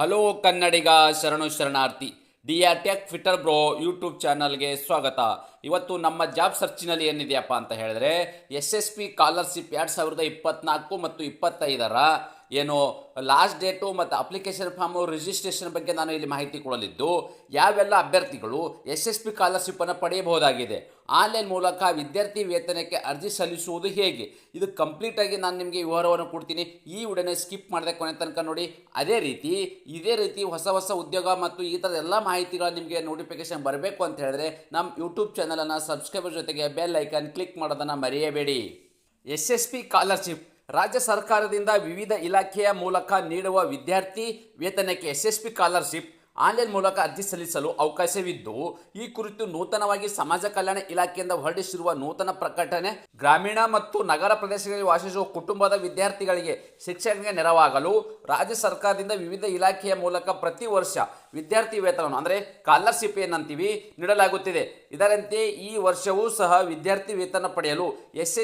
Hello ಕನ್ನಡಿಗ ಶರಣು ಶರಣಾರ್ಥಿ D R tech fitter bro YouTube ಚಾನಲ್ಗೆ ಸ್ವಾಗತ. ಇವತ್ತು ನಮ್ಮ ಜಾಬ್ ಸರ್ಚಿನಲ್ಲಿ ಏನಿದೆಯಪ್ಪ ಅಂತ ಹೇಳಿದ್ರೆ ಎಸ್ ಎಸ್ ಪಿ ಸ್ಕಾಲರ್ಶಿಪ್ ಎರಡು ಸಾವಿರದ ಇಪ್ಪತ್ನಾಲ್ಕು ಮತ್ತು ಇಪ್ಪತ್ತೈದರ ಏನು ಲಾಸ್ಟ್ ಡೇಟು ಮತ್ತು ಅಪ್ಲಿಕೇಶನ್ ಫಾರ್ಮು ರಿಜಿಸ್ಟ್ರೇಷನ್ ಬಗ್ಗೆ ನಾನು ಇಲ್ಲಿ ಮಾಹಿತಿ ಕೊಡಲಿದ್ದು, ಯಾವೆಲ್ಲ ಅಭ್ಯರ್ಥಿಗಳು ಎಸ್ ಎಸ್ ಪಿ ಸ್ಕಾಲರ್ಶಿಪ್ಪನ್ನು ಪಡೆಯಬಹುದಾಗಿದೆ. ಆನ್ಲೈನ್ ಮೂಲಕ ವಿದ್ಯಾರ್ಥಿ ವೇತನಕ್ಕೆ ಅರ್ಜಿ ಸಲ್ಲಿಸುವುದು ಹೇಗೆ? ಇದು ಕಂಪ್ಲೀಟಾಗಿ ನಾನು ನಿಮಗೆ ವಿವರವನ್ನು ಕೊಡ್ತೀನಿ. ಈ ಉಡನೆ ಸ್ಕಿಪ್ ಮಾಡಿದೆ ಕೊನೆ ತನಕ ನೋಡಿ. ಅದೇ ರೀತಿ, ಇದೇ ರೀತಿ ಹೊಸ ಹೊಸ ಉದ್ಯೋಗ ಮತ್ತು ಈ ಥರದ ಎಲ್ಲ ಮಾಹಿತಿಗಳು ನಿಮಗೆ ನೋಟಿಫಿಕೇಶನ್ ಬರಬೇಕು ಅಂತ ಹೇಳಿದ್ರೆ ನಮ್ಮ ಯೂಟ್ಯೂಬ್ ಚಾನಲನ್ನು ಸಬ್ಸ್ಕ್ರೈಬರ್ ಜೊತೆಗೆ ಬೆಲ್ ಐಕಾನ್ ಕ್ಲಿಕ್ ಮಾಡೋದನ್ನು ಮರೆಯಬೇಡಿ. ಎಸ್ ಎಸ್ ಪಿ ಸ್ಕಾಲರ್ಶಿಪ್ ರಾಜ್ಯ ಸರ್ಕಾರದಿಂದ ವಿವಿಧ ಇಲಾಖೆಯ ಮೂಲಕ ನೀಡುವ ವಿದ್ಯಾರ್ಥಿ ವೇತನಕ್ಕೆ S S P scholarship online ಮೂಲಕ ಅರ್ಜಿ ಸಲ್ಲಿಸಲು ಅವಕಾಶವಿದ್ದು, ಈ ಕುರಿತು ನೂತನವಾಗಿ ಸಮಾಜ ಕಲ್ಯಾಣ ಇಲಾಖೆಯಿಂದ ಹೊರಡಿಸಿರುವ ನೂತನ ಪ್ರಕಟಣೆ ಗ್ರಾಮೀಣ ಮತ್ತು ನಗರ ಪ್ರದೇಶಗಳಲ್ಲಿ ವಾಸಿಸುವ ಕುಟುಂಬದ ವಿದ್ಯಾರ್ಥಿಗಳಿಗೆ ಶಿಕ್ಷಣಕ್ಕೆ ನೆರವಾಗಲು ರಾಜ್ಯ ಸರ್ಕಾರದಿಂದ ವಿವಿಧ ಇಲಾಖೆಯ ಮೂಲಕ ಪ್ರತಿ ವರ್ಷ ವಿದ್ಯಾರ್ಥಿ ವೇತನವನ್ನು, ಅಂದರೆ ಸ್ಕಾಲರ್ಶಿಪ್ ಏನಂತೀವಿ ನೀಡಲಾಗುತ್ತಿದೆ. ಇದರಂತೆ ಈ ವರ್ಷವೂ ಸಹ ವಿದ್ಯಾರ್ಥಿ ವೇತನ ಪಡೆಯಲು ಎಸ್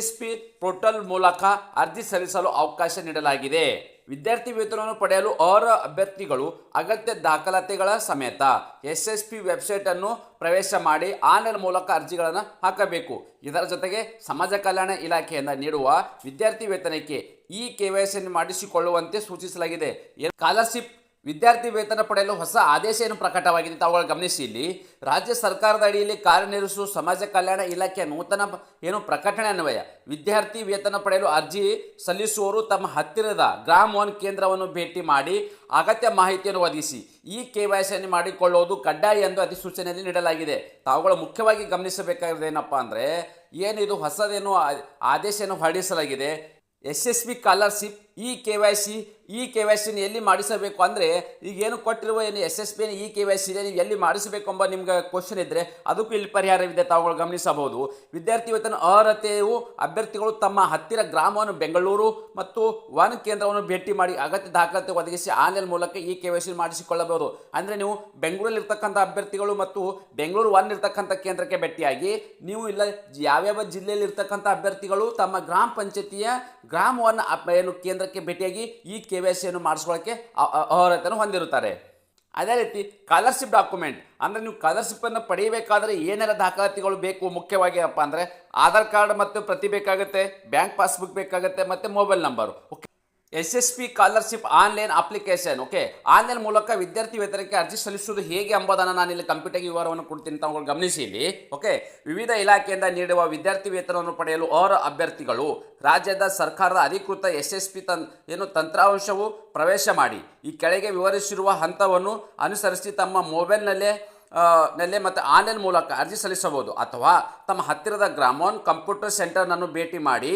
ಪೋರ್ಟಲ್ ಮೂಲಕ ಅರ್ಜಿ ಸಲ್ಲಿಸಲು ಅವಕಾಶ ನೀಡಲಾಗಿದೆ. ವಿದ್ಯಾರ್ಥಿ ವೇತನವನ್ನು ಪಡೆಯಲು ಅರ್ಹ ಅಭ್ಯರ್ಥಿಗಳು ಅಗತ್ಯ ದಾಖಲಾತಿಗಳ ಸಮೇತ ಎಸ್ ಎಸ್ ಪಿ ವೆಬ್ಸೈಟನ್ನು ಪ್ರವೇಶ ಮಾಡಿ ಆನ್ಲೈನ್ ಮೂಲಕ ಅರ್ಜಿಗಳನ್ನು ಹಾಕಬೇಕು. ಇದರ ಜೊತೆಗೆ ಸಮಾಜ ಕಲ್ಯಾಣ ಇಲಾಖೆಯಿಂದ ನೀಡುವ ವಿದ್ಯಾರ್ಥಿ ವೇತನಕ್ಕೆ ಈ ಕೆ ವೈ ಸಿ ಮಾಡಿಸಿಕೊಳ್ಳುವಂತೆ ಸೂಚಿಸಲಾಗಿದೆ. ಸ್ಕಾಲರ್ಶಿಪ್ ವಿದ್ಯಾರ್ಥಿ ವೇತನ ಪಡೆಯಲು ಹೊಸ ಆದೇಶ ಏನು ಪ್ರಕಟವಾಗಿದೆ ತಾವುಗಳು ಗಮನಿಸಿ. ಇಲ್ಲಿ ರಾಜ್ಯ ಸರ್ಕಾರದ ಅಡಿಯಲ್ಲಿ ಕಾರ್ಯನಿರ್ವಹಿಸುವ ಸಮಾಜ ಕಲ್ಯಾಣ ಇಲಾಖೆಯ ನೂತನ ಏನು ಪ್ರಕಟಣೆ ಅನ್ವಯ. ವಿದ್ಯಾರ್ಥಿ ವೇತನ ಪಡೆಯಲು ಅರ್ಜಿ ಸಲ್ಲಿಸುವವರು ತಮ್ಮ ಹತ್ತಿರದ ಗ್ರಾಮ ಒನ್ ಕೇಂದ್ರವನ್ನು ಭೇಟಿ ಮಾಡಿ ಅಗತ್ಯ ಮಾಹಿತಿಯನ್ನು ಒದಗಿಸಿ. ಈ ಕೆ ವೈ ಮಾಡಿಕೊಳ್ಳುವುದು ಕಡ್ಡಾಯ ಎಂದು ಅಧಿಸೂಚನೆಯಲ್ಲಿ ನೀಡಲಾಗಿದೆ. ತಾವುಗಳು ಮುಖ್ಯವಾಗಿ ಗಮನಿಸಬೇಕಾಗಿದೆ ಏನಪ್ಪ ಅಂದರೆ ಏನಿದು ಹೊಸದೇನು ಆದೇಶವನ್ನು ಹೊರಡಿಸಲಾಗಿದೆ. B scholarship E K Y C E K Y ಸಿನ ಎಲ್ಲಿ ಮಾಡಿಸಬೇಕು ಅಂದರೆ ಈಗ ಏನು ಕೊಟ್ಟಿರುವ ಏನು S S P E K Y C ನೀವು ಎಲ್ಲಿ ಮಾಡಿಸಬೇಕು ಎಂಬ ನಿಮ್ಗೆ ಕ್ವಶನ್ ಇದ್ದರೆ ಅದಕ್ಕೂ ಇಲ್ಲಿ ಪರಿಹಾರವಿದೆ ತಾವುಗಳು ಗಮನಿಸಬಹುದು. ವಿದ್ಯಾರ್ಥಿ ವೇತನ ಅರ್ಹತೆಯು ಅಭ್ಯರ್ಥಿಗಳು ತಮ್ಮ ಹತ್ತಿರ ಗ್ರಾಮವನ್ನು ಬೆಂಗಳೂರು ಮತ್ತು ವನ್ ಕೇಂದ್ರವನ್ನು ಭೇಟಿ ಮಾಡಿ ಅಗತ್ಯ ದಾಖಲಾತಿ ಒದಗಿಸಿ ಆನ್ಲೈನ್ ಮೂಲಕ ಈ ಕೆ ವೈ ಸಿ ಮಾಡಿಸಿಕೊಳ್ಳಬಹುದು. ಅಂದರೆ ನೀವು ಬೆಂಗಳೂರಲ್ಲಿ ಇರ್ತಕ್ಕಂಥ ಅಭ್ಯರ್ಥಿಗಳು ಮತ್ತು ಬೆಂಗಳೂರು ಒನ್ ಇರ್ತಕ್ಕಂಥ ಕೇಂದ್ರಕ್ಕೆ ಭೇಟಿಯಾಗಿ ನೀವು ಇಲ್ಲ ಯಾವ್ಯಾವ ಜಿಲ್ಲೆಯಲ್ಲಿ ಇರ್ತಕ್ಕಂಥ ಅಭ್ಯರ್ಥಿಗಳು ತಮ್ಮ ಗ್ರಾಮ ಪಂಚಾಯತಿಯ ಗ್ರಾಮವನ್ನು ಏನು ಕೇಂದ್ರ ಕೇಂದ್ರಕ್ಕೆ ಭೇಟಿಯಾಗಿ ಈ ಕೆ ವೈ ಸಿಯನ್ನು ಮಾಡಿಸ್ಕೊಳ್ಳೋಕ್ಕೆ ಅರ್ಹತೆಯನ್ನು ಹೊಂದಿರುತ್ತಾರೆ. ಅದೇ ರೀತಿ ಸ್ಕಾಲರ್ಶಿಪ್ ಡಾಕ್ಯುಮೆಂಟ್ ಅಂದರೆ ನೀವು ಸ್ಕಾಲರ್ಶಿಪ್ಪನ್ನು ಪಡೆಯಬೇಕಾದ್ರೆ ಏನೆಲ್ಲ ದಾಖಲಾತಿಗಳು ಬೇಕು ಮುಖ್ಯವಾಗಿ ಅಪ್ಪ ಅಂದರೆ ಆಧಾರ್ ಕಾರ್ಡ್ ಮತ್ತು ಪ್ರತಿ ಬೇಕಾಗುತ್ತೆ ಬ್ಯಾಂಕ್ ಪಾಸ್ಬುಕ್ ಬೇಕಾಗುತ್ತೆ ಮತ್ತು mobile number okay S S P scholarship online application, okay? Online ಮೂಲಕ ವಿದ್ಯಾರ್ಥಿ ವೇತನಕ್ಕೆ ಅರ್ಜಿ ಸಲ್ಲಿಸುವುದು ಹೇಗೆ ಎಂಬುದನ್ನು ನಾನು ಇಲ್ಲಿ ಕಂಪ್ಯೂಟರ್ಗೆ ವಿವರವನ್ನು ಕೊಡ್ತೀನಿ ತಾವುಗಳು ಗಮನಿಸಿ ಇಲ್ಲಿ, ಓಕೆ? ವಿವಿಧ ಇಲಾಖೆಯಿಂದ ನೀಡುವ ವಿದ್ಯಾರ್ಥಿ ವೇತನವನ್ನು ಪಡೆಯಲು ಅವರ ಅಭ್ಯರ್ಥಿಗಳು, ರಾಜ್ಯದ ಸರ್ಕಾರದ ಅಧಿಕೃತ ಎಸ್ ಎಸ್ ಪಿ ತನ್, ಏನು ತಂತ್ರಾಂಶವು ಪ್ರವೇಶ ಮಾಡಿ. ಈ ಕೆಳಗೆ ವಿವರಿಸಿರುವ ಹಂತವನ್ನು ಅನುಸರಿಸಿ ತಮ್ಮ ಮೊಬೈಲ್ನಲ್ಲೇ ನಲ್ಲೇ ಮತ್ತು ಆನ್ಲೈನ್ ಮೂಲಕ ಅರ್ಜಿ ಸಲ್ಲಿಸಬಹುದು. ಅಥವಾ ತಮ್ಮ ಹತ್ತಿರದ ಗ್ರಾಮೋನ್ ಕಂಪ್ಯೂಟರ್ ಸೆಂಟರ್ನನ್ನು ಭೇಟಿ ಮಾಡಿ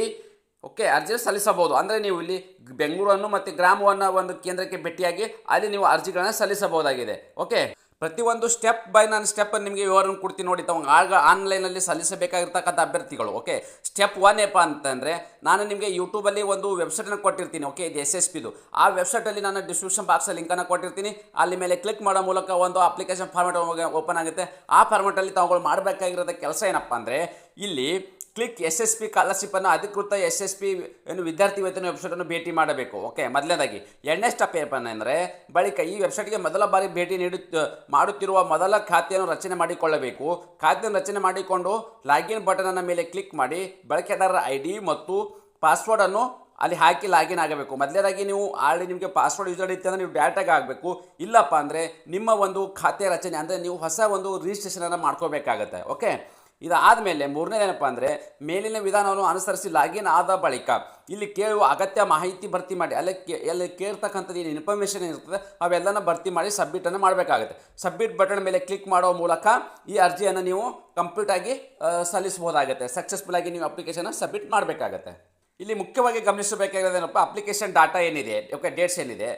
ಓಕೆ ಅರ್ಜಿ ಸಲ್ಲಿಸಬಹುದು. ಅಂದರೆ ನೀವು ಇಲ್ಲಿ ಬೆಂಗಳೂರನ್ನು ಮತ್ತು ಗ್ರಾಮವನ್ನು ಒಂದು ಕೇಂದ್ರಕ್ಕೆ ಭೇಟಿಯಾಗಿ ಅಲ್ಲಿ ನೀವು ಅರ್ಜಿಗಳನ್ನು ಸಲ್ಲಿಸಬಹುದಾಗಿದೆ. ಓಕೆ ಪ್ರತಿಯೊಂದು ಸ್ಟೆಪ್ ಬೈ ನಾನು ಸ್ಟೆಪ್ ನಿಮಗೆ ವಿವರವನ್ನು ಕೊಡ್ತೀನಿ ನೋಡಿ ತಾವು ಆಗ ಆನ್ಲೈನಲ್ಲಿ ಸಲ್ಲಿಸಬೇಕಾಗಿರ್ತಕ್ಕಂಥ ಅಭ್ಯರ್ಥಿಗಳು. ಓಕೆ ಸ್ಟೆಪ್ ಒನ್ ಏಪ ಅಂತಂದರೆ, ನಾನು ನಿಮಗೆ ಯೂಟ್ಯೂಬಲ್ಲಿ ಒಂದು ವೆಬ್ಸೈಟನ್ನು ಕೊಟ್ಟಿರ್ತೀನಿ. ಓಕೆ ಇದು ಎಸ್ ಎಸ್ ಪಿದು ಆ ವೆಬ್ಸೈಟಲ್ಲಿ ನಾನು ಡಿಸ್ಕ್ರಿಪ್ಷನ್ ಬಾಕ್ಸಲ್ಲಿ ಲಿಂಕನ್ನು ಕೊಟ್ಟಿರ್ತೀನಿ. ಅಲ್ಲಿ ಮೇಲೆ ಕ್ಲಿಕ್ ಮಾಡೋ ಮೂಲಕ ಒಂದು ಅಪ್ಲಿಕೇಶನ್ ಫಾರ್ಮೆಟ್ ಓಪನ್ ಆಗುತ್ತೆ. ಆ ಫಾರ್ಮೆಟಲ್ಲಿ ತಾವುಗಳು ಮಾಡಬೇಕಾಗಿರೋದ ಕೆಲಸ ಏನಪ್ಪ ಅಂದರೆ, ಇಲ್ಲಿ ಕ್ಲಿಕ್ ಎಸ್ ಎಸ್ ಪಿ ಸ್ಕಾಲರ್ಶಿಪ್ಪನ್ನು ಅಧಿಕೃತ ಎಸ್ ಎಸ್ ಪಿ ಏನು ವಿದ್ಯಾರ್ಥಿ ವೇತನ ವೆಬ್ಸೈಟನ್ನು ಭೇಟಿ ಮಾಡಬೇಕು. ಓಕೆ ಮೊದಲನೇದಾಗಿ ಎರಡನೇ ಸ್ಟೆಪ್ ಏನಪ್ಪ ಅಂದರೆ, ಬಳಿಕ ಈ ವೆಬ್ಸೈಟ್ಗೆ ಮೊದಲ ಬಾರಿ ಭೇಟಿ ನೀಡು ಮಾಡುತ್ತಿರುವ ಮೊದಲ ಖಾತೆಯನ್ನು ರಚನೆ ಮಾಡಿಕೊಳ್ಳಬೇಕು. ಖಾತೆಯನ್ನು ರಚನೆ ಮಾಡಿಕೊಂಡು ಲಾಗಿನ್ ಬಟನನ್ನು ಮೇಲೆ ಕ್ಲಿಕ್ ಮಾಡಿ, ಬಳಕೆದಾರರ ಐ ಡಿ ಮತ್ತು ಪಾಸ್ವರ್ಡನ್ನು ಅಲ್ಲಿ ಹಾಕಿ ಲಾಗಿನ್ ಆಗಬೇಕು. ಮೊದಲನೇದಾಗಿ, ನೀವು ಆಲ್ರೆಡಿ ನಿಮಗೆ ಪಾಸ್ವರ್ಡ್ ಯೂಸ್ ಇತ್ತು ಅಂದರೆ ನೀವು ಡೈರೆಕ್ಟಾಗಿ ಆಗಬೇಕು. ಇಲ್ಲಪ್ಪ ಅಂದರೆ, ನಿಮ್ಮ ಒಂದು ಖಾತೆ ರಚನೆ, ಅಂದರೆ ನೀವು ಹೊಸ ಒಂದು ರಿಜಿಸ್ಟ್ರೇಷನನ್ನು ಮಾಡ್ಕೋಬೇಕಾಗತ್ತೆ. ಓಕೆ ಇದಾದಮೇಲೆ ಮೂರನೇದೇನಪ್ಪ ಅಂದರೆ ಮೇಲಿನ ವಿಧಾನವನ್ನು ಅನುಸರಿಸಿ ಲಾಗಿನ್ ಆದ ಬಳಿಕ ಇಲ್ಲಿ ಕೇಳುವ ಅಗತ್ಯ ಮಾಹಿತಿ ಭರ್ತಿ ಮಾಡಿ, ಅಲ್ಲಿ ಕೇ, ಅಲ್ಲಿ ಕೇಳ್ತಕ್ಕಂಥದ್ದು ಏನು ಇನ್ಫಾರ್ಮೇಷನ್ ಇರ್ತದೆ ಅವೆಲ್ಲನ ಭರ್ತಿ ಮಾಡಿ ಸಬ್ಮಿಟನ್ನು ಮಾಡಬೇಕಾಗುತ್ತೆ. ಸಬ್ಮಿಟ್ ಬಟನ್ ಮೇಲೆ ಕ್ಲಿಕ್ ಮಾಡೋ ಮೂಲಕ ಈ ಅರ್ಜಿಯನ್ನು ನೀವು ಕಂಪ್ಲೀಟ್ ಆಗಿ ಸಲ್ಲಿಸಬಹುದಾಗುತ್ತೆ. ಸಕ್ಸಸ್ಫುಲ್ ಆಗಿ ನೀವು ಅಪ್ಲಿಕೇಶನ್ ಸಬ್ಮಿಟ್ ಮಾಡಬೇಕಾಗತ್ತೆ. ಇಲ್ಲಿ ಮುಖ್ಯವಾಗಿ ಗಮನಿಸಬೇಕಾಗಿರೋದೇನಪ್ಪ ಅಪ್ಲಿಕೇಶನ್ ಡಾಟಾ ಏನಿದೆ? ಓಕೆ ಡೇಟ್ಸ್ ಏನಿದೆ?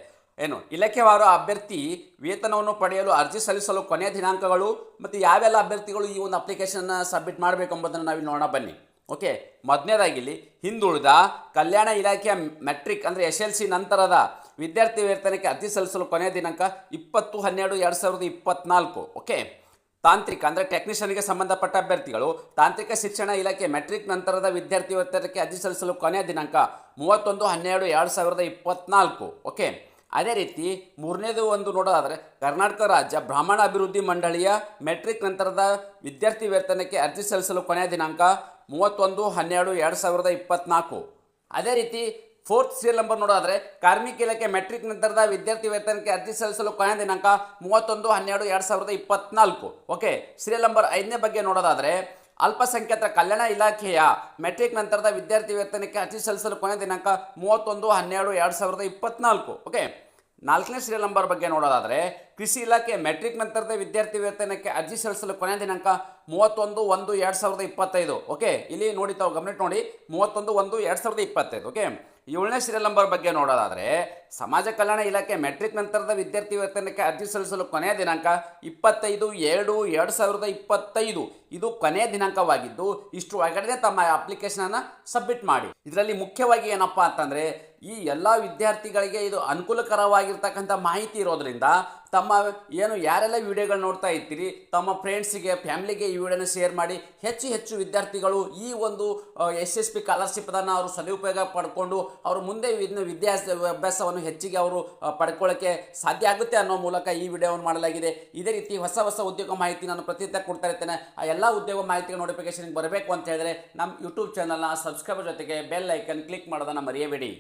ಏನು? ಇಲಾಖೆವಾರು ಅಭ್ಯರ್ಥಿ ವೇತನವನ್ನು ಪಡೆಯಲು ಅರ್ಜಿ ಸಲ್ಲಿಸಲು ಕೊನೆಯ ದಿನಾಂಕಗಳು ಮತ್ತು ಯಾವೆಲ್ಲ ಅಭ್ಯರ್ಥಿಗಳು ಈ ಒಂದು ಅಪ್ಲಿಕೇಶನ್ನ ಸಬ್ಮಿಟ್ ಮಾಡಬೇಕು ಎಂಬುದನ್ನು ನಾವು ನೋಡೋಣ, ಬನ್ನಿ. ಓಕೆ ಮೊದಲನೇದಾಗಿ ಇಲ್ಲಿ ಹಿಂದುಳಿದ ಕಲ್ಯಾಣ ಇಲಾಖೆಯ ಮೆಟ್ರಿಕ್ ಅಂದರೆ ಎಸ್ ಎಲ್ ಸಿ ನಂತರದ ವಿದ್ಯಾರ್ಥಿ ವೇತನಕ್ಕೆ ಅರ್ಜಿ ಸಲ್ಲಿಸಲು ಕೊನೆಯ ದಿನಾಂಕ ಇಪ್ಪತ್ತು, ಹನ್ನೆರಡು, ಎರಡು ಸಾವಿರದ ಇಪ್ಪತ್ನಾಲ್ಕು. ಓಕೆ ತಾಂತ್ರಿಕ ಅಂದರೆ ಟೆಕ್ನಿಷಿಯನ್ಗೆ ಸಂಬಂಧಪಟ್ಟ ಅಭ್ಯರ್ಥಿಗಳು ತಾಂತ್ರಿಕ ಶಿಕ್ಷಣ ಇಲಾಖೆ ಮೆಟ್ರಿಕ್ ನಂತರದ ವಿದ್ಯಾರ್ಥಿ ವೇತನಕ್ಕೆ ಅರ್ಜಿ ಸಲ್ಲಿಸಲು ಕೊನೆಯ ದಿನಾಂಕ ಮೂವತ್ತೊಂದು, ಹನ್ನೆರಡು, ಎರಡು ಸಾವಿರದ ಇಪ್ಪತ್ನಾಲ್ಕು. ಓಕೆ ಅದೇ ರೀತಿ ಮೂರನೇದು ಒಂದು ನೋಡೋದಾದರೆ ಕರ್ನಾಟಕ ರಾಜ್ಯ ಬ್ರಾಹ್ಮಣ ಅಭಿವೃದ್ಧಿ ಮಂಡಳಿಯ ಮೆಟ್ರಿಕ್ ನಂತರದ ವಿದ್ಯಾರ್ಥಿ ವೇತನಕ್ಕೆ ಅರ್ಜಿ ಸಲ್ಲಿಸಲು ಕೊನೆಯ ದಿನಾಂಕ ಮೂವತ್ತೊಂದು, ಹನ್ನೆರಡು, ಎರಡು ಸಾವಿರದ ಇಪ್ಪತ್ತ್ನಾಲ್ಕು ಅದೇ ರೀತಿ ಫೋರ್ತ್ ಸೀರಿಯಲ್ ನಂಬರ್ ನೋಡೋದಾದರೆ ಕಾರ್ಮಿಕ ಇಲಾಖೆ ಮೆಟ್ರಿಕ್ ನಂತರದ ವಿದ್ಯಾರ್ಥಿ ವೇತನಕ್ಕೆ ಅರ್ಜಿ ಸಲ್ಲಿಸಲು ಕೊನೆಯ ದಿನಾಂಕ ಮೂವತ್ತೊಂದು, ಹನ್ನೆರಡು, ಎರಡು ಸಾವಿರದ ಇಪ್ಪತ್ನಾಲ್ಕು. ಓಕೆ, ಸೀರಿಯಲ್ ನಂಬರ್ ಐದನೇ ಬಗ್ಗೆ ನೋಡೋದಾದ್ರೆ ಅಲ್ಪಸಂಖ್ಯಾತರ ಕಲ್ಯಾಣ ಇಲಾಖೆಯ ಮೆಟ್ರಿಕ್ ನಂತರದ ವಿದ್ಯಾರ್ಥಿ ವೇತನಕ್ಕೆ ಅರ್ಜಿ ಸಲ್ಲಿಸಲು ಕೊನೆ ದಿನಾಂಕ ಮೂವತ್ತೊಂದು, ಹನ್ನೆರಡು, ಎರಡು ಸಾವಿರದ ಇಪ್ಪತ್ನಾಲ್ಕು. ಓಕೆ ನಾಲ್ಕನೇ ಸೀರಿಯಲ್ ನಂಬರ್ ಬಗ್ಗೆ ನೋಡೋದಾದರೆ ಕೃಷಿ ಇಲಾಖೆ ಮೆಟ್ರಿಕ್ ನಂತರದ ವಿದ್ಯಾರ್ಥಿ ವೇತನಕ್ಕೆ ಅರ್ಜಿ ಸಲ್ಲಿಸಲು ಕೊನೆಯ ದಿನಾಂಕ ಮೂವತ್ತೊಂದು ಒಂದು ಎರಡು ಸಾವಿರದ ಇಪ್ಪತ್ತೈದು. ಓಕೆ ಇಲ್ಲಿ ನೋಡಿ ತಾವು ಗಮನಿಟ್ ನೋಡಿ, ಮೂವತ್ತೊಂದು ಒಂದು ಎರಡು ಸಾವಿರದ ಇಪ್ಪತ್ತೈದು. ಓಕೆ ಏಳನೇ ಸೀರಿಯಲ್ ನಂಬರ್ ಬಗ್ಗೆ ನೋಡೋದಾದರೆ, ಸಮಾಜ ಕಲ್ಯಾಣ ಇಲಾಖೆ ಮೆಟ್ರಿಕ್ ನಂತರದ ವಿದ್ಯಾರ್ಥಿ ವೇತನಕ್ಕೆ ಅರ್ಜಿ ಸಲ್ಲಿಸಲು ಕೊನೆಯ ದಿನಾಂಕ ಇಪ್ಪತ್ತೈದು ಎರಡು ಎರಡು ಸಾವಿರದ ಇಪ್ಪತ್ತೈದು. ಇದು ಕೊನೆಯ ದಿನಾಂಕವಾಗಿದ್ದು, ಇಷ್ಟು ಒಳಗಡೆ ತಮ್ಮ ಅಪ್ಲಿಕೇಶನನ್ನು ಸಬ್ಮಿಟ್ ಮಾಡಿ. ಇದರಲ್ಲಿ ಮುಖ್ಯವಾಗಿ ಏನಪ್ಪಾ ಅಂತಂದರೆ, ಈ ಎಲ್ಲ ವಿದ್ಯಾರ್ಥಿಗಳಿಗೆ ಇದು ಅನುಕೂಲಕರವಾಗಿರ್ತಕ್ಕಂಥ ಮಾಹಿತಿ ಇರೋದ್ರಿಂದ ತಮ್ಮ ಏನು ಯಾರೆಲ್ಲ ವಿಡಿಯೋಗಳು ನೋಡ್ತಾ ಇರ್ತೀರಿ ತಮ್ಮ ಫ್ರೆಂಡ್ಸಿಗೆ ಫ್ಯಾಮಿಲಿಗೆ ಈ ವಿಡಿಯೋನ ಶೇರ್ ಮಾಡಿ, ಹೆಚ್ಚು ಹೆಚ್ಚು ವಿದ್ಯಾರ್ಥಿಗಳು ಈ ಒಂದು ಎಸ್ ಎಸ್ ಪಿ ಅವರು ಸದುಪಯೋಗ ಪಡ್ಕೊಂಡು ಅವರು ಮುಂದೆ ವಿದ್ಯಾಸ, ಅಭ್ಯಾಸವನ್ನು ಹೆಚ್ಚಿಗೆ ಅವರು ಪಡ್ಕೊಳ್ಳೋಕ್ಕೆ ಸಾಧ್ಯ ಆಗುತ್ತೆ ಅನ್ನೋ ಮೂಲಕ ಈ ವಿಡಿಯೋವನ್ನು ಮಾಡಲಾಗಿದೆ. ಇದೇ ರೀತಿ ಹೊಸ ಹೊಸ ಉದ್ಯೋಗ ಮಾಹಿತಿ ನಾನು ಪ್ರತಿನಿತ್ಯ ಕೊಡ್ತಾ ಇರ್ತೇನೆ. ಆ ಎಲ್ಲ ಉದ್ಯೋಗ ಮಾಹಿತಿಗೆ ನೋಟಿಫಿಕೇಶನ್ಗೆ ಬರಬೇಕು ಅಂತ ಹೇಳಿದ್ರೆ ನಮ್ಮ ಯೂಟ್ಯೂಬ್ ಚಾನಲ್ನ ಸಬ್ಸ್ಕ್ರೈಬರ್ ಜೊತೆಗೆ ಬೆಲ್ ಐಕನ್ ಕ್ಲಿಕ್ ಮಾಡೋದನ್ನು ಮರೆಯಬೇಡಿ.